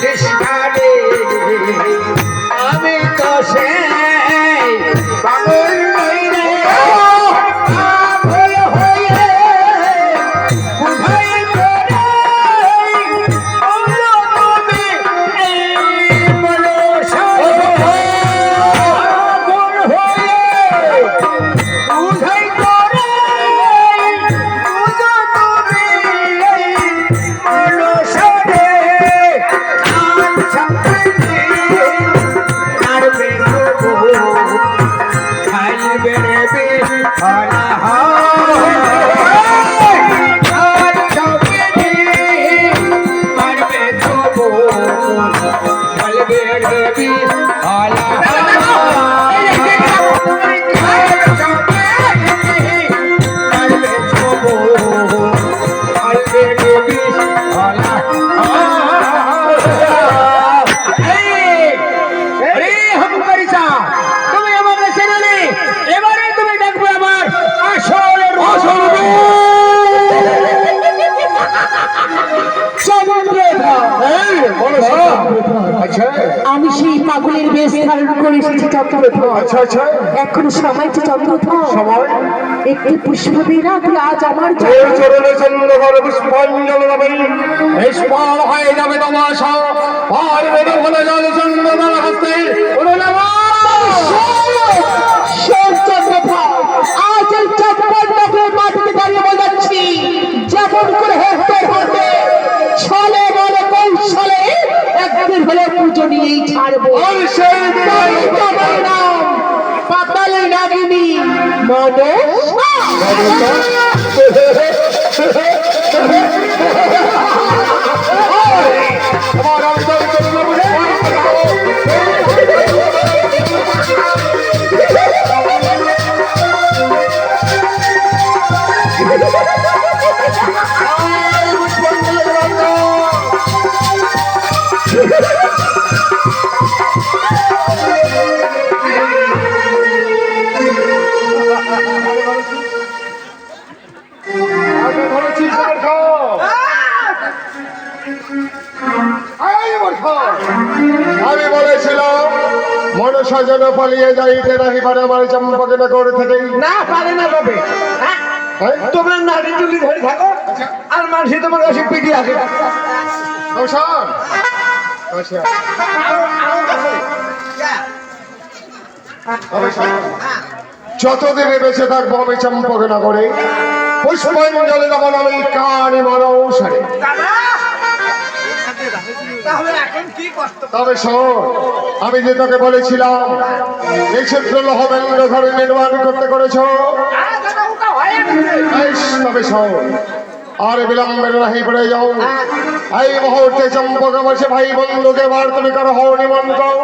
Police কাটে রে আমি সেই পাগলের বেশ ধারণ করে এসেছি চন্দ্রধর আচ্ছা আচ্ছা। এখন সময়টি চন্দ্রধর সময়? একটি পুষ্প বিনা আজ আমার চরণে পুষ্পাঞ্জল হয়ে যাবে আর বেদ যাবে হস্তে। নিয়েই ছাড়বো। পাতালে নাগিনী। মনসা আমার আমি বলেছিলাম মনসা যেন পালিয়ে যাইতে নাহি পারে আমার চম্পকে নগর থেকে। না পারে না তবে হ্যাঁ? তোমরা নারী ধরে থাকো আর মানুষ তোমার কাছে পিটি আসে রোশন যতদিনে বেঁচে থাকব আমি চম্পক নগরে পুষ্পাঞ্জলি দেবো আমি কানি মনসারে তাহলে তবে শোন আমি যে তোকে বলেছিলাম এই ক্ষেত্র লহবেন্দ্র ঘরে নির্মাণ করতে করেছ। তবে শোন আর বিলম্বের রাহি পড়ে যাও। এই মুহূর্তে চম্পক বসে ভাই বন্ধুকে বার তুমি করো হও নিমন্ত্রণ।